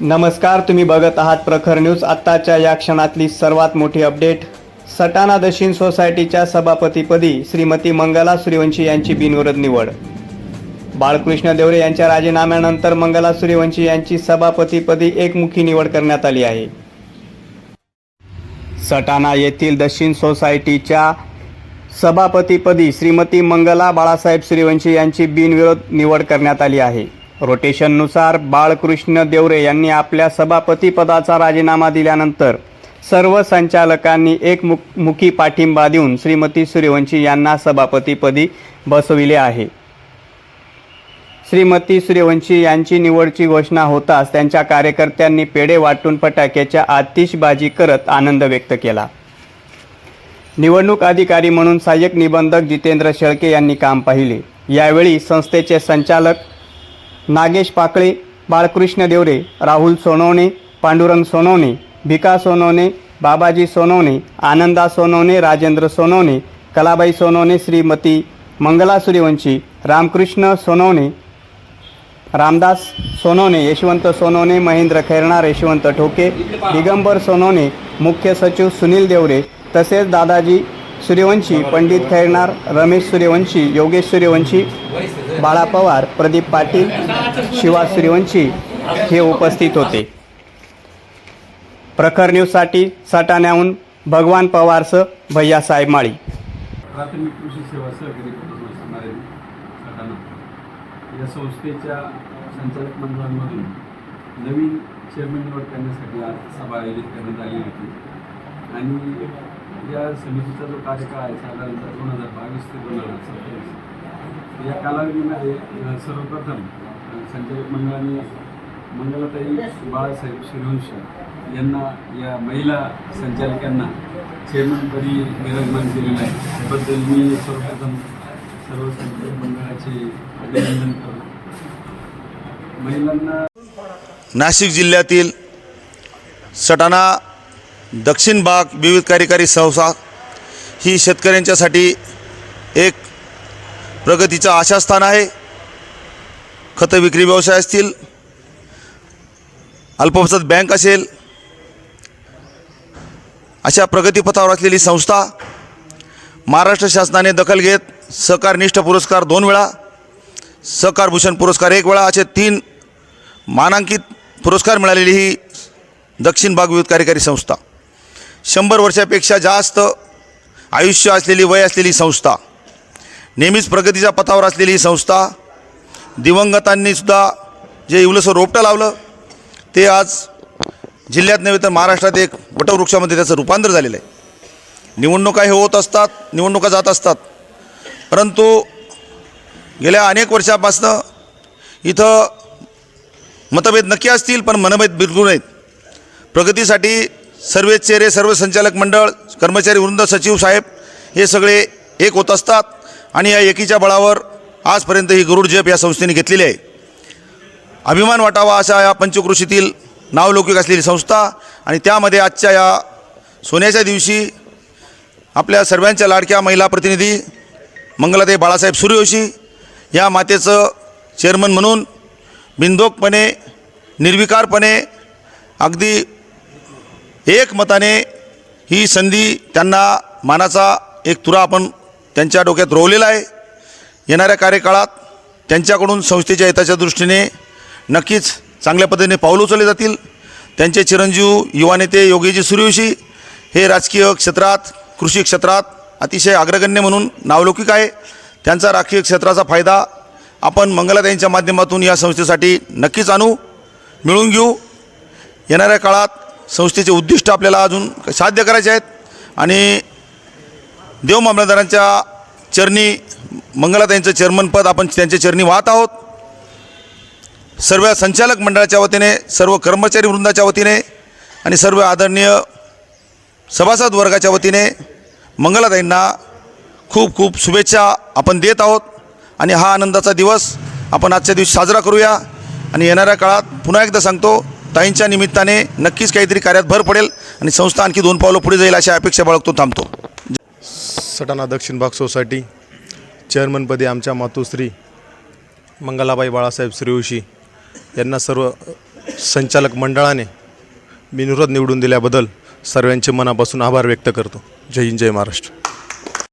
नमस्कार तुम्ही बघत आहात प्रखर न्यूज. आत्ताच्या या क्षणातली सर्वात मोठी अपडेट सटाणा दक्षिण सोसायटीच्या सभापतीपदी श्रीमती मंगला सूर्यवंशी यांची बिनविरोध निवड. बाळकृष्ण देवरे यांच्या राजीनाम्यानंतर मंगला सूर्यवंशी यांची सभापतीपदी एकमुखी निवड करण्यात आली आहे. सटाणा येथील दक्षिण सोसायटीच्या सभापतीपदी श्रीमती मंगला बाळासाहेब सूर्यवंशी यांची बिनविरोध निवड करण्यात आली आहे. रोटेशननुसार बाळकृष्ण देवरे यांनी आपल्या सभापतीपदाचा राजीनामा दिल्यानंतर सर्व संचालकांनी एक एकमुख मुखी पाठिंबा देऊन श्रीमती सूर्यवंशी यांना सभापतीपदी बसविले आहे. श्रीमती सूर्यवंशी यांची निवडची घोषणा होताच त्यांच्या कार्यकर्त्यांनी पेढे वाटून फटाक्याच्या आतिषबाजी करत आनंद व्यक्त केला. निवडणूक अधिकारी म्हणून सहाय्यक निबंधक जितेंद्र शेळके यांनी काम पाहिले. यावेळी संस्थेचे संचालक नागेश पाकळे बाळकृष्ण देवरे राहुल सोनवणे पांडुरंग सोनवणे भिका सोनवणे बाबाजी सोनवणे आनंदा सोनवणे राजेंद्र सोनवणे कलाबाई सोनवणे श्रीमती मंगला सूर्यवंशी रामकृष्ण सोनवणे रामदास सोनवणे यशवंत सोनवणे महेंद्र खैरणार यशवंत ठोके दिगंबर सोनवणे मुख्य सचिव सुनील देवरे तसेच दादाजी सूर्यवंशी पंडित खैरणार रमेश सूर्यवंशी योगेश सूर्यवंशी बाळा पवार प्रदीप पाटील शिवा सूर्यवंशी हे उपस्थित होते. प्रखर न्यूजसाठी सटाण्याहून भगवान पवारसह भैयासाहेब माळी. प्राथमिक कृषी सेवा सहकारी पतसंस्था असणारे या संस्थेच्या संचालक मंडळांमधून नवीन चेअरमन निवड करण्यासाठी आज सभा आयोजित करण्यात आली होती. आणि या समितीचा जो कार्यकाळ आहे साधारणतः दोन हजार बावीस ते दोन हजार सत्तावीस या कालावधीमध्ये सर्वप्रथम संचालक मंडळाने मंगलाताई बाळासाहेब सूर्यवंशी यांना या महिला संचालकांना चेअरमनपदी विराजमान केलेलं आहे. त्याबद्दल मी सर्वप्रथम सर्व संचालक मंडळाचे अभिनंदन करतो. महिलांना नाशिक जिल्ह्यातील सटाणा दक्षिण भाग विविध कार्यकारी संस्था ही शेतकऱ्यांच्यासाठी एक प्रगतीचं आशास्थान आहे. खतं विक्री व्यवसाय असतील अल्पवसत बँक असेल अशा प्रगतीपथावर असलेली संस्था महाराष्ट्र शासनाने दखल घेत सहकारनिष्ठ पुरस्कार दोन वेळा सहकार भूषण पुरस्कार एक वेळा असे तीन मानांकित पुरस्कार मिळालेली ही दक्षिण भाग विविध कार्यकारी संस्था. शंभर वर्षापेक्षा जास्त आयुष्य असलेली वय असलेली संस्था. नेहमीच प्रगतीच्या पथावर असलेली ही संस्था दिवंगतांनीसुद्धा जे इवलंसं रोपटं लावलं ते आज जिल्ह्यात नव्हे तर महाराष्ट्रात एक वटवृक्षामध्ये त्याचं रूपांतर झालेलं आहे. निवडणुका हे होत असतात निवडणुका जात असतात. परंतु गेल्या अनेक वर्षापासनं इथं मतभेद नक्की असतील पण मनभेद बिलकुल नाहीत. प्रगतीसाठी सर्व चेहरे सर्व संचालक मंडळ कर्मचारी वृंद सचिव साहेब हे सगळे एक होत असतात आणि या एकीच्या बळावर आजपर्यंत ही गरुड जप या संस्थेने घेतलेली आहे. अभिमान वाटावा अशा या पंचकृषीतील नावलौकिक असलेली संस्था आणि त्यामध्ये आजच्या या सोन्याच्या दिवशी आपल्या सर्वांच्या लाडक्या महिला प्रतिनिधी मंगलाताई बाळासाहेब सूर्यवंशी या मातेचं चेअरमन म्हणून बिंदोकपणे निर्विकारपणे अगदी एकमताने ही संधी त्यांना मानाचा एक तुरा आपण त्यांच्या डोक्यात रोवलेला आहे. येणाऱ्या कार्यकाळात त्यांच्याकडून संस्थेच्या हिताच्या दृष्टीने नक्कीच चांगल्या पद्धतीने पाऊल उचलले जातील. त्यांचे चिरंजीव युवा नेते योगीजी सूर्यवंशी हे राजकीय क्षेत्रात कृषी क्षेत्रात अतिशय अग्रगण्य म्हणून नावलौकिक आहे. त्यांचा राजकीय क्षेत्राचा फायदा आपण मंगलाताईंच्या माध्यमातून या संस्थेसाठी नक्कीच आणू मिळून घेऊ. येणाऱ्या काळात संस्थेचे उद्दिष्ट आपल्याला अजून साध्य करायचे आहेत. आणि देव मामलेदारांच्या चरणी मंगलाताईंचं चेअरमनपद आपण त्यांच्या चरणी वाहत आहोत. सर्व संचालक मंडळाच्या वतीने सर्व कर्मचारी वृंदाच्या वतीने आणि सर्व आदरणीय सभासद वर्गाच्या वतीने मंगलाताईंना खूप खूप शुभेच्छा आपण देत आहोत. आणि हा आनंदाचा दिवस आपण आजच्या दिवशी साजरा करूया. आणि येणाऱ्या काळात पुन्हा एकदा सांगतो ताईंच्या निमित्ताने नक्कीच काहीतरी कार्यात भर पडेल आणि संस्था आणखी दोन पावलं पुढे जाईल अशा अपेक्षा बाळगतो थांबतो. सटाणा दक्षिण भाग सोसायटी. चेअरमनपदी आमच्या मातोश्री मंगलाबाई बाळासाहेब सूर्यवंशी यांना सर्व संचालक मंडळाने बिनविरोध निवडून दिल्याबद्दल सर्वांचे मनापासून आभार व्यक्त करतो. जय हिंद जय महाराष्ट्र.